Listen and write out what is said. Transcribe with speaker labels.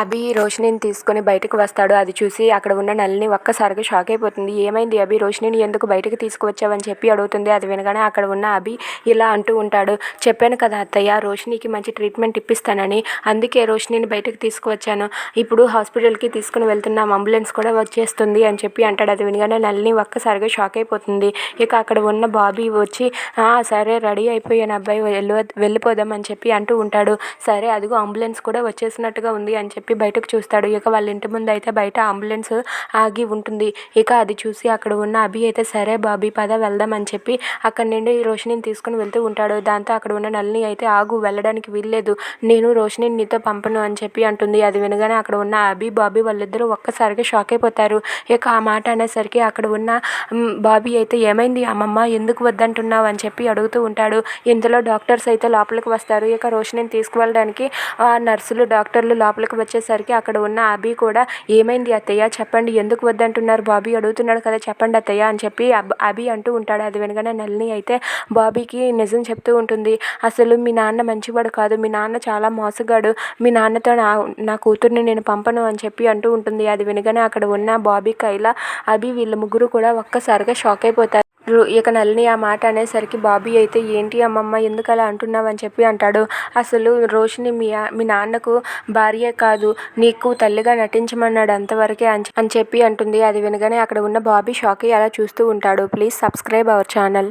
Speaker 1: అభి రోషినిని తీసుకొని బయటకు వస్తాడు. అది చూసి అక్కడ ఉన్న నల్లిని ఒక్కసారిగా షాక్ అయిపోతుంది. ఏమైంది అభి? రోషినిని ఎందుకు బయటకు తీసుకువచ్చావని చెప్పి అడుగుతుంది. అది వినగానే అక్కడ ఉన్న అభి ఇలా అంటూ ఉంటాడు. చెప్పాను కదా అత్తయ్య రోషినికి మంచి ట్రీట్మెంట్ ఇప్పిస్తానని. అందుకే రోషినిని బయటకు తీసుకువచ్చాను. ఇప్పుడు హాస్పిటల్కి తీసుకుని వెళ్తున్నాం. అంబులెన్స్ కూడా వచ్చేస్తుంది అని చెప్పి అంటాడు. అది వినగానే నల్లిని ఒక్కసారిగా షాక్ అయిపోతుంది. ఇక అక్కడ ఉన్న బాబీ వచ్చి సరే రెడీ అయిపోయాను అబ్బాయి. వెళ్ళి వెళ్ళిపోదాం అని చెప్పి అంటూ ఉంటాడు. సరే అదిగో అంబులెన్స్ కూడా వచ్చేసినట్టుగా ఉంది అని చెప్పి చెప్పి బయటకు చూస్తాడు. ఇక వాళ్ళ ఇంటి ముందు అయితే బయట అంబులెన్స్ ఆగి ఉంటుంది. ఇక అది చూసి అక్కడ ఉన్న అభి అయితే సరే బాబీ పద వెళ్దాం అని చెప్పి అక్కడి నుండి రోషిని తీసుకుని వెళ్తూ ఉంటాడు. దాంతో అక్కడ ఉన్న నలిని అయితే ఆగు వెళ్ళడానికి వీల్లేదు. నేను రోషినిని నీతో పంపను అని చెప్పి అంటుంది. అది వినగానే అక్కడ ఉన్న అభి బాబీ వాళ్ళిద్దరూ ఒక్కసారిగా షాక్ అయిపోతారు. ఇక ఆ మాట అనేసరికి అక్కడ ఉన్న బాబీ అయితే ఏమైంది? అమ్మమ్మ ఎందుకు వద్దంటున్నావు? అని చెప్పి అడుగుతూ ఉంటాడు. ఇంతలో డాక్టర్స్ అయితే లోపలికి వస్తారు. ఇక రోషినిని తీసుకువెళ్ళడానికి ఆ నర్సులు డాక్టర్లు లోపలికి వచ్చేసరికి అక్కడ ఉన్న అభి కూడా ఏమైంది అత్తయ్య? చెప్పండి. ఎందుకు వద్దంటున్నారు బాబీ? అడుగుతున్నాడు కదా చెప్పండి అత్తయ్య అని చెప్పి అభి అంటూ ఉంటాడు. అది వినగానే నల్ని అయితే బాబీకి నిజం చెప్తూ ఉంటుంది. అసలు మీ నాన్న మంచివాడు కాదు. మీ నాన్న చాలా మోసగాడు. మీ నాన్నతో నా నా కూతుర్ని నేను పంపను అని చెప్పి అంటూ ఉంటుంది. అది వినగానే అక్కడ ఉన్న బాబీ కైలా అభి వీళ్ళ ముగ్గురు కూడా ఒక్కసారిగా షాక్ అయిపోతారు. ఇక నల్ని ఆ మాట అనేసరికి బాబీ అయితే ఏంటి అమ్మమ్మ ఎందుకు అలా అంటున్నావు అని చెప్పి అంటాడు. అసలు రోషిని మీ మీ నాన్నకు భార్యే కాదు నీకు తల్లిగా నటించమన్నాడు అంతవరకే అని అని చెప్పి అంటుంది. అది వినగానే అక్కడ ఉన్న బాబీ షాక్ అయ్యి అలా చూస్తూ ఉంటాడు. Please subscribe our channel.